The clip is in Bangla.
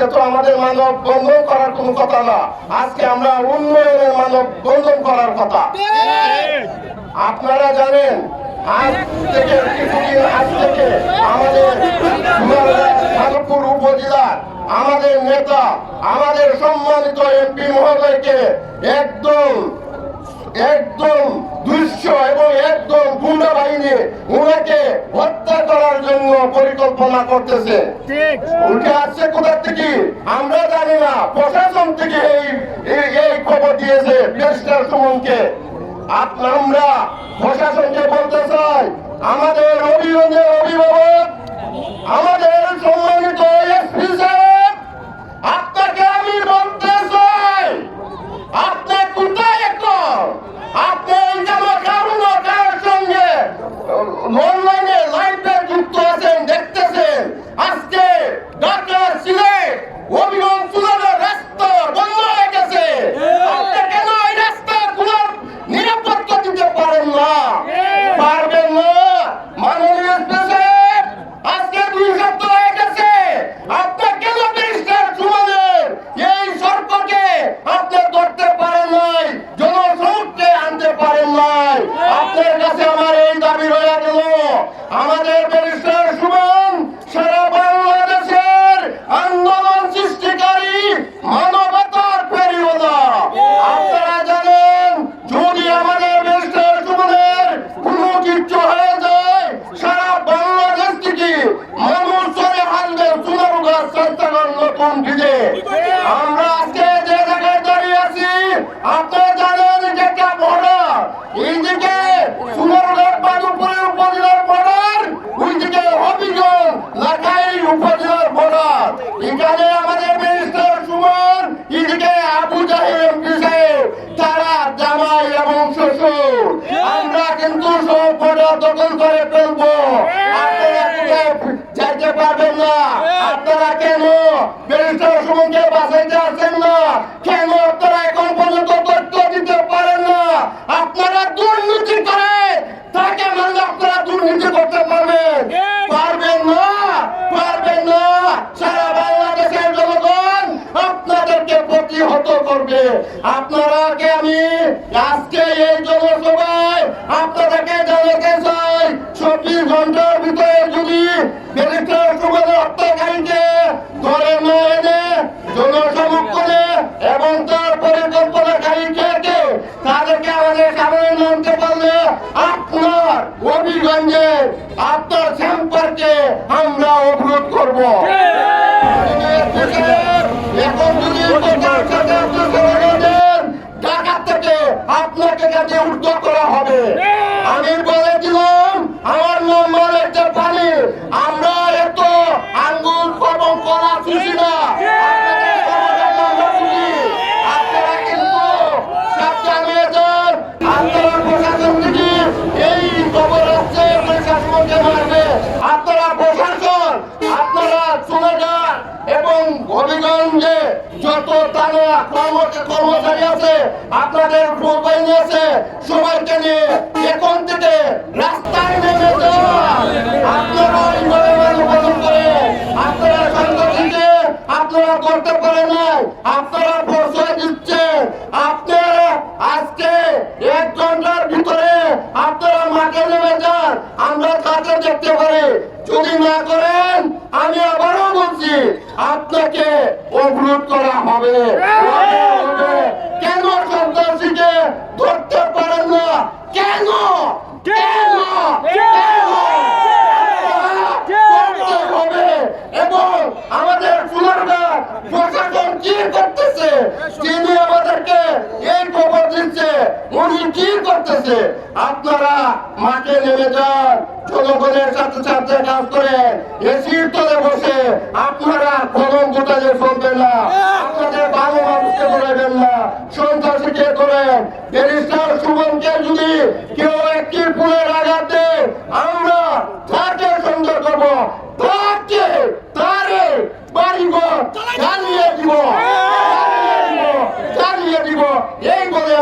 আমাদের মানব বন্ধন করার কথা না। আজকে আমরা উন্নয়নের মানব বন্ধন করার কথা। আপনারা জানেন, আজ থেকে আজ থেকে আমাদের মাধবপুর উপজেলার আমাদের নেতা, আমাদের সম্মানিত এমপি মহোদয়কে একদম একদম দুঃস্ব এবং একদম গুন্ডা বাহিনী উনাকে হত্যা করার জন্য পরিকল্পনা করতেছে। উঠে আসছে কোথা থেকে? আমরা জানি না। প্রশাসন থেকে এই এই- খবর দিয়েছে ব্যারিস্টার সুমনকে। আমরা প্রশাসনকে বলতে চাই আমাদের অভিযোগের অভিভাবক আমাদের সম্মানিত এসপি সাহেব আপনাকে আমি বলতে চাই আপনি কোথায় এখন আপনি এই জামা কারণ কার সঙ্গে অনলাইনে লাইভে যুক্ত আছেন দেখতেছেন আজকে ঢাকা সিলেট অভিগম সুলানের রাস্তা বন্ধ হয়ে গেছে আপনি কেন এই রাস্তা খোলার নিরাপত্তা দিতে পারেন না পারবেন না মাননীয় স্পেশাল আজকে দুই সপ্তাহ হয়ে গেছে আপনি কেন ব্যারিস্টার সুমনের এই সর্পকে আপনি ধরতে পারেন নাই জনসমুখে আনতে পারেন নাই আপনার কাছে আমার এই দাবি রয়ে গেল আমাদের ব্যারিস্টার সুমন, সারা বাংলাদেশের আন্দোলন সৃষ্টিকারী মানবতার পেরিওদা আপনারা জানেন, যদি আমাদের ব্যারিস্টার সুমনের কোনো কিছু হয়ে যায়, সারা বাংলাদেশ থেকে মানুষ চলে হাসবে সুনারুগার চেষ্টাগর নতুন ভিজে আমরা আজকে যে জায়গায় দাঁড়িয়ে আছি, আপনারা জানেন যে একটা বর্ডার এইদিকে সুনারুগার বাদুপুরের উপজেলার বর্ডার ওইদিকে হবিগঞ্জ লাখাই উপজেলার বর্ডার এখানে আমাদের মিনিস্টার সুমন ইদিকে আবু জাহির এমপি তারা জামাই এবং শ্বশুর। আমরা কিন্তু সব বর্ডার দখল করে ফেলব। যাইতে পারবেন না। আপনারা কেন মিনিস্টার সুমনকে বাঁচাইতে আপনারাকে আমি আজকে এই জনসভায় আপনাদেরকে জানাতে চাই, চব্বিশ ঘণ্টার ভিতরে যদি ব্যারিস্টার সুগত হত্যাকারীকে ধরে না এনে জনসমক্ষণে এবং তার পরিকল্পনাকারীকে তাদেরকে আমাদের সামনে পারলে আপনার অভিগঞ্জে আপনার সম্পর্কে আমরা অবরোধ করব এখন যদি সরকার সাথে আপনি সহযোগিতা দেন, ঢাকা থেকে আপনাকে কাছে উদ্যোগ করা হবে। আমি বলেছিলাম আমার নম্বর একটা পানি আমরা এত আঙ্গুল এবং কলা খুশি না আপনাদের সমাজের নম্বর খুশি। আপনারা কিন্তু সাবধান হয়ে যান আপনারা প্রশাসন থেকে এই খবর আসছে প্রশাসনকে মারবে আপনারা প্রশাসন আপনারা চলে যান এবং হবিগঞ্জে যত কর্মচারী আছে, আপনাদের প্রবাহিনী আছে, সবাইকে নিয়ে রাস্তায় নেমে করে, আপনারা আজকে এক ঘণ্টার ভিতরে আপনারা আমরা তাকে দেখতে পারি। যদি না করেন আমি আবারও বলছি আপনাকে অবরোধ করা হবে। কেন সন্ত্রাসীকে ধরতে পারেন না? কেন কেন কেন করতে হবে এবং আমাদের সুনারগাঁ প্রশাসন কি করতেছে তিনি আমাদেরকে এই খবর দিচ্ছে উনি কি করতেছে? আপনারা মাঠে নেমে যান, জনগণের সাথে সাথে কাজ করেন, এসির তলে বসে আপনারা কলম গোটালে চলবেন না, আপনাদের ভালো মানুষকে ধরাবেন না, সন্ত্রাসীকে ধরেন ব্যারিস্টার সুমনকে যদি কেউ একটি ফুলের আঘাতে আমরা তাকে সুন্দর করব তাকে তারে বাড়িঘর জ্বালিয়ে দিব জ্বালিয়ে দিব, জ্বালিয়ে দিব এই বলে